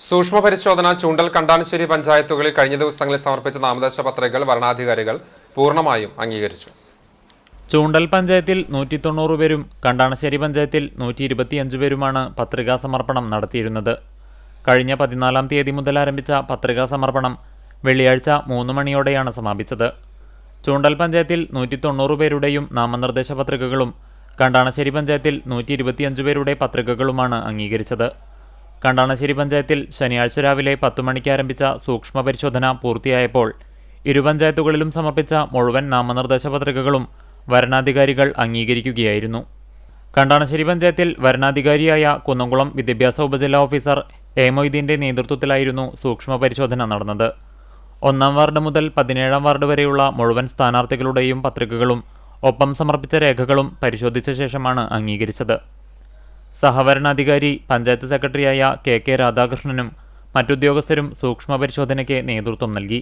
സൂക്ഷ്മ പരിശോധന ചൂണ്ടൽ കണ്ടാനശ്ശേരി പഞ്ചായത്തുകളിൽ കഴിഞ്ഞ ദിവസങ്ങളിൽ സമർപ്പിച്ച നാമനിർദ്ദേശ പത്രികകൾ വരണാധികാരികൾ പൂർണമായും അംഗീകരിച്ചു. ചൂണ്ടൽ പഞ്ചായത്തിൽ നൂറ്റി തൊണ്ണൂറ് പേരും കണ്ടാണശ്ശേരി പഞ്ചായത്തിൽ നൂറ്റി ഇരുപത്തിയഞ്ച് പേരുമാണ് പത്രികാ സമർപ്പണം നടത്തിയിരുന്നത്. കഴിഞ്ഞ പതിനാലാം തീയതി മുതൽ ആരംഭിച്ച പത്രികാ സമർപ്പണം വെള്ളിയാഴ്ച മൂന്ന് മണിയോടെയാണ് സമാപിച്ചത്. ചൂണ്ടൽ പഞ്ചായത്തിൽ നൂറ്റി തൊണ്ണൂറ് പേരുടെയും നാമനിർദ്ദേശ പത്രികകളും കണ്ടാണശ്ശേരി പഞ്ചായത്തിൽ നൂറ്റി ഇരുപത്തിയഞ്ച് പേരുടെ പത്രികകളുമാണ് അംഗീകരിച്ചത്. കണ്ടാണശ്ശേരി പഞ്ചായത്തിൽ ശനിയാഴ്ച രാവിലെ പത്തു മണിക്ക് ആരംഭിച്ച സൂക്ഷ്മ പരിശോധന പൂർത്തിയായപ്പോൾ ഇരു പഞ്ചായത്തുകളിലും സമർപ്പിച്ച മുഴുവൻ നാമനിർദ്ദേശ പത്രികകളും വരണാധികാരികൾ അംഗീകരിക്കുകയായിരുന്നു. കണ്ടാണശ്ശേരി പഞ്ചായത്തിൽ വരണാധികാരിയായ കുന്നംകുളം വിദ്യാഭ്യാസ ഉപജില്ലാ ഓഫീസർ എ മൊയ്തീന്റെ നേതൃത്വത്തിലായിരുന്നു സൂക്ഷ്മ പരിശോധന നടന്നത്. ഒന്നാം വാർഡ് മുതൽ പതിനേഴാം വാർഡ് വരെയുള്ള മുഴുവൻ സ്ഥാനാർത്ഥികളുടെയും പത്രികകളും ഒപ്പം സമർപ്പിച്ച രേഖകളും പരിശോധിച്ച ശേഷമാണ് അംഗീകരിച്ചത്. സഹവരണാധികാരി പഞ്ചായത്ത് സെക്രട്ടറിയായ കെ കെ രാധാകൃഷ്ണനും മറ്റുദ്യോഗസ്ഥരും സൂക്ഷ്മ പരിശോധനയ്ക്ക് നേതൃത്വം നൽകി.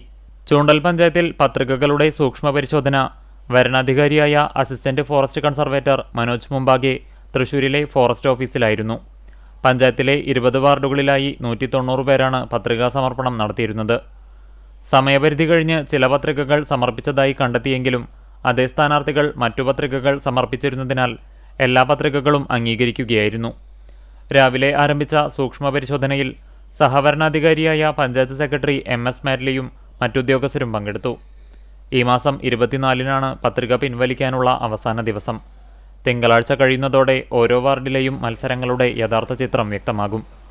ചൂണ്ടൽ പഞ്ചായത്തിൽ പത്രികകളുടെ സൂക്ഷ്മ പരിശോധന വരണാധികാരിയായ അസിസ്റ്റന്റ് ഫോറസ്റ്റ് കൺസർവേറ്റർ മനോജ് മുമ്പാകെ തൃശൂരിലെ ഫോറസ്റ്റ് ഓഫീസിലായിരുന്നു. പഞ്ചായത്തിലെ ഇരുപത് വാർഡുകളിലായി നൂറ്റി തൊണ്ണൂറ് പേരാണ് പത്രികാ സമർപ്പണം നടത്തിയിരുന്നത്. സമയപരിധി കഴിഞ്ഞ് ചില പത്രികകൾ സമർപ്പിച്ചതായി കണ്ടെത്തിയെങ്കിലും അതേ സ്ഥാനാർത്ഥികൾ മറ്റു പത്രികകൾ സമർപ്പിച്ചിരുന്നതിനാൽ എല്ലാ പത്രികകളും അംഗീകരിക്കുകയായിരുന്നു. രാവിലെ ആരംഭിച്ച സൂക്ഷ്മ പരിശോധനയിൽ സഹവരണാധികാരിയായ പഞ്ചായത്ത് സെക്രട്ടറി എം എസ് മാറ്റ്ലിയും മറ്റുദ്യോഗസ്ഥരും പങ്കെടുത്തു. ഈ മാസം ഇരുപത്തിനാലിനാണ് പത്രിക പിൻവലിക്കാനുള്ള അവസാന ദിവസം. തിങ്കളാഴ്ച കഴിയുന്നതോടെ ഓരോ വാർഡിലെയും മത്സരങ്ങളുടെ യഥാർത്ഥ ചിത്രം വ്യക്തമാകും.